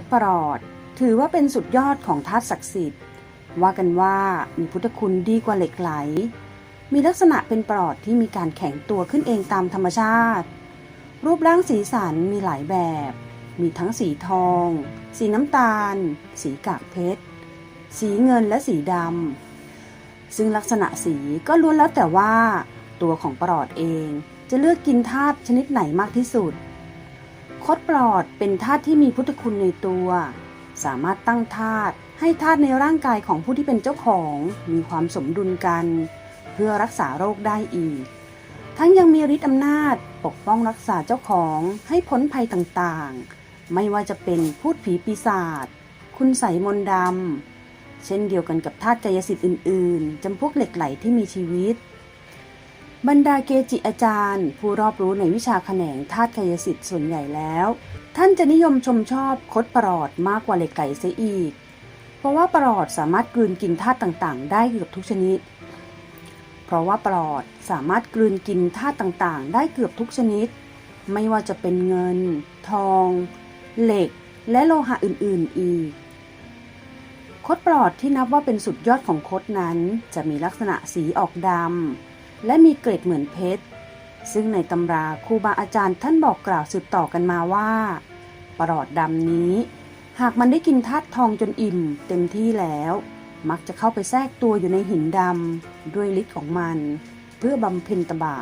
ดประหลอด ถือว่าเป็นสุดยอดของธาตุศักดิ์สิทธิ์ ว่ากันว่ามีพุทธคุณดีกว่าเหล็กไหล มีลักษณะเป็นปลอดที่มีการแข็งตัวขึ้นเองตามธรรมชาติ รูปร่างสีสันมีหลายแบบ มีทั้งสีทอง สีน้ำตาล สีกากเพชร สีเงินและสีดำ ซึ่งลักษณะสีก็ล้วนแล้วแต่ว่า ตัวของปลอดเองจะเลือกกินธาตุชนิดไหนมากที่สุด คดปลอดเป็นธาตุที่มีพุทธคุณในตัว สามารถตั้งธาตุให้ธาตุในร่างกายของผู้ที่เป็นเจ้าของมีความสมดุลกัน เพื่อรักษาโรคได้อีก ทั้งยังมีฤทธิ์อำนาจปกป้องรักษาเจ้าของให้พ้นภัยต่างๆ ไม่ว่าจะเป็นพูดผีปีศาจคุณใสมนดำเช่นเดียวกันกับธาตุกายสิทธิ์อื่น ๆจำพวกเหล็กไหลที่มีชีวิต บรรดาเกจิอาจารย์ ผู้รอบรู้ในวิชาแขนงธาตุกายสิทธิ์ส่วนใหญ่แล้ว ท่านจะนิยมชมชอบคดปลอดมากกว่าเหล็กไหลเสียอีก เพราะว่าปลอดสามารถกลืนกินธาตุต่างๆ ได้เกือบทุกชนิด เพราะว่าปลอดสามารถกลืนกินธาตุต่างๆ ได้เกือบทุกชนิด ไม่ว่าจะเป็นเงิน ทอง เหล็ก และโลหะอื่นๆอีกคดปลอดที่นับว่าเป็นสุดยอดของคดนั้น จะมีลักษณะสีออกดำ และมีเกล็ดเหมือนเพชร ซึ่งในตำราครูบาอาจารย์ท่านบอกกล่าวสืบต่อกันมาว่าปลอดดำนี้ หากมันได้กินธาตุทองจนอิ่มเต็มที่แล้ว มักจะเข้าไปแทรกตัวอยู่ในหินดำด้วยฤทธิ์ของมัน เพื่อบำเพ็ญตบะ